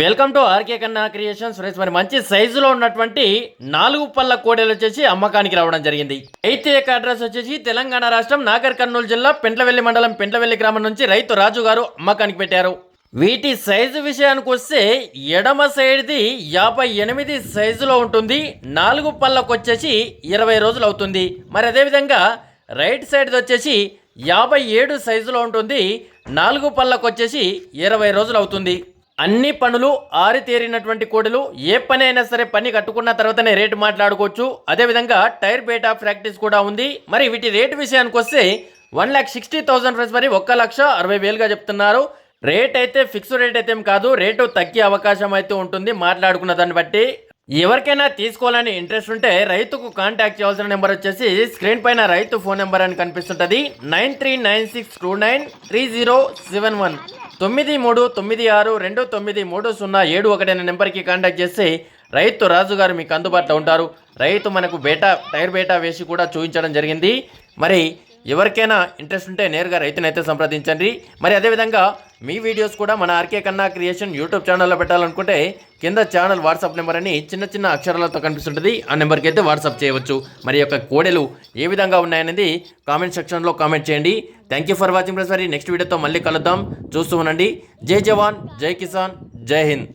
Welcome to R K Kanna creations. Friends మరి మంచి సైజులో ఉన్నటువంటి నాలుగు పళ్ళ కోడలు వచ్చేసి అమ్మకానికి రావడం జరిగింది. అయితే యొక్క అడ్రస్ వచ్చేసి తెలంగాణ రాష్ట్రం నాగర్ కర్నూలు జిల్లా పెంట్లవెల్లి మండలం పెంట్లవెల్లి గ్రామం నుంచి రైతు రాజు గారు అమ్మకానికి పెట్టారు. వీటి సైజు విషయానికి వస్తే ఎడమ సైడ్ది యాభై ఎనిమిది సైజులో ఉంటుంది. నాలుగు పళ్ళకు వచ్చేసి ఇరవై రోజులు అవుతుంది. మరి అదేవిధంగా రైట్ సైడ్ది వచ్చేసి యాభై ఏడు సైజులో ఉంటుంది. నాలుగు పళ్ళకు వచ్చేసి ఇరవై రోజులు అవుతుంది. అన్ని పనులు ఆరితేరినటువంటి కోడలు ఏ పని అయినా సరే పని కట్టుకున్న తర్వాతనే రేటు మాట్లాడుకోవచ్చు. అదేవిధంగా టైర్ బేటా ప్రాక్టీస్ కూడా ఉంది. మరి వీటి రేటు విషయానికి వస్తే one lakh sixty thousand rupees మరి ఒక్క లక్ష అరవై వేలుగా చెప్తున్నారు. రేట్ అయితే ఫిక్స్ రేట్ అయితే ఏం కాదు రేటు తగ్గే అవకాశం అయితే ఉంటుంది మాట్లాడుకున్న దాన్ని బట్టి. ఎవరికైనా తీసుకోవాలని ఇంట్రెస్ట్ ఉంటే రైతుకు కాంటాక్ట్ చేయాల్సిన నెంబర్ వచ్చేసి స్క్రీన్ పైన రైతు ఫోన్ నెంబర్ అని కనిపిస్తుంటుంది. Nine three nine six two nine three zero seven one. తొమ్మిది మూడు తొమ్మిది ఆరు రెండు తొమ్మిది మూడు సున్నా ఏడు ఒకటి అనే నెంబర్కి కాంటాక్ట్ చేస్తే రైతు రాజు గారు మీకు అందుబాటులో ఉంటారు. రైతు మనకు బేటా టైర్ బేటా వేసి కూడా చూపించడం జరిగింది. మరి ఎవరికైనా ఇంట్రెస్ట్ ఉంటే నేరుగా రైతునైతే సంప్రదించండి. మరి అదేవిధంగా మీ వీడియోస్ కూడా మన ఆర్కే కన్నా క్రియేషన్ యూట్యూబ్ ఛానల్లో పెట్టాలనుకుంటే కింద ఛానల్ వాట్సాప్ నెంబర్ అని చిన్న చిన్న అక్షరాలతో కనిపిస్తుంటుంది. ఆ నెంబర్కి అయితే వాట్సాప్ చేయవచ్చు. మరి యొక్క కోడెలు ఏ విధంగా ఉన్నాయనేది కామెంట్ సెక్షన్లో కామెంట్ చేయండి. Thank you for watching press మరి నెక్స్ట్ వీడియోతో మళ్ళీ కలుద్దాం. చూస్తూ ఉండండి. జై జవాన్ జై కిసాన్ జై హింద్.